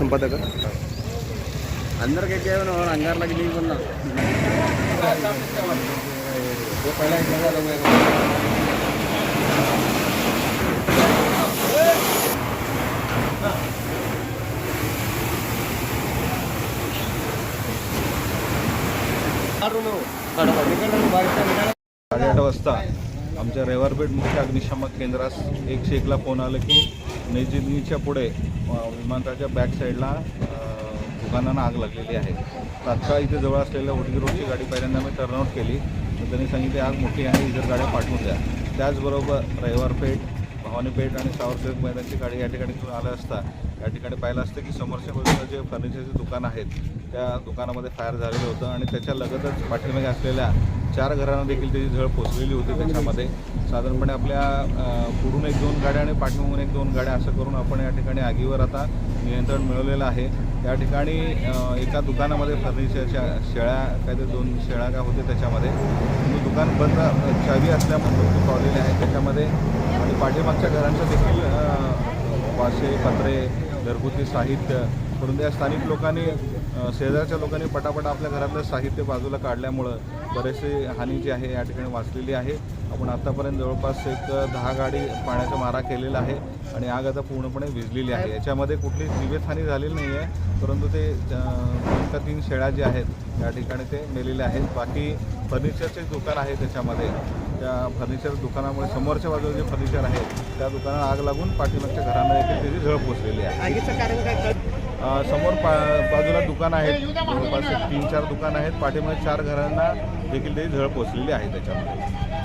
సంపాదక. అందరికి ఎక్కేవను అంగారులకి లీవ్ ఉన్నా. साडेआठ वाजता आमच्या रविवारपेठ मुख्य अग्निशामक केंद्रास एकशे एकला फोन आलं की मेजिनीच्या पुढे विमानतळाच्या बॅक साईडला दुकानांना आग लागलेली आहे. तात्काळ इथे जवळ असलेल्या ओटी रोडची गाडी पहिल्यांदा मी टर्नआउट केली. तर त्यांनी सांगितले आग मोठी आहे इतर गाड्या पाठवून द्या. त्याचबरोबर रविवारपेठ भवानीपेठ आणि सावरपेठ मैदानची गाडी या ठिकाणी आल्या आलं असता या ठिकाणी पाहिलं असतं की समोरच्या बाजूला जे फर्निचरचे दुकान आहेत त्या दुकानामध्ये फायर झालेलं होतं आणि त्याच्या लगतच पाठीमागे असलेल्या चार घरांना देखील त्याची झळ पोचलेली होती. त्याच्यामध्ये साधारणपणे आपल्या पुढून एक दोन गाड्या आणि पाठीमागून एक दोन गाड्या असं करून आपण या ठिकाणी आगीवर आता नियंत्रण मिळवलेलं आहे. या ठिकाणी एका दुकानामध्ये फर्निचरच्या शेळ्या काहीतरी दोन शेळ्या काय होते त्याच्यामध्ये. दुकान बंद चावी असल्यामुळे पावलेले आहे. त्याच्यामध्ये आणि पाठीमागच्या घरांचं देखील वासे वाशे पत्रे घरगुती साहित्य परंतु या स्थानिक लोकांनी शेजारच्या लोकांनी पटापट आपल्या घरातलं साहित्य बाजूला काढल्यामुळं बरेचसे हानी जी आहे या ठिकाणी वाचलेली आहे. आपण आत्तापर्यंत जवळपास एक दहा गाडी पाण्याचा मारा केलेला आहे आणि आग आता पूर्णपणे विझलेली आहे. याच्यामध्ये कुठली जीवितहानी झालेली नाही आहे परंतु ते दोन का तीन शेळ्या जे आहेत या ठिकाणी ते मेलेले आहेत. बाकी फर्निचरचे दुकान आहे त्याच्यामध्ये. त्या फर्निचर दुकानामुळे समोरच्या बाजूला जे फर्निचर आहे त्या दुकानाला आग लागून पाठीमागच्या घरांना देखील त्याची झळ पोचलेली आहे. आगीचं कारण काय? अ, समोर पा बाजूला दुकान आहेत जवळपास तीन चार दुकान आहेत पाठीमागे चार घरांना देखील त्याची झळ पोचलेली आहे त्याच्यामध्ये.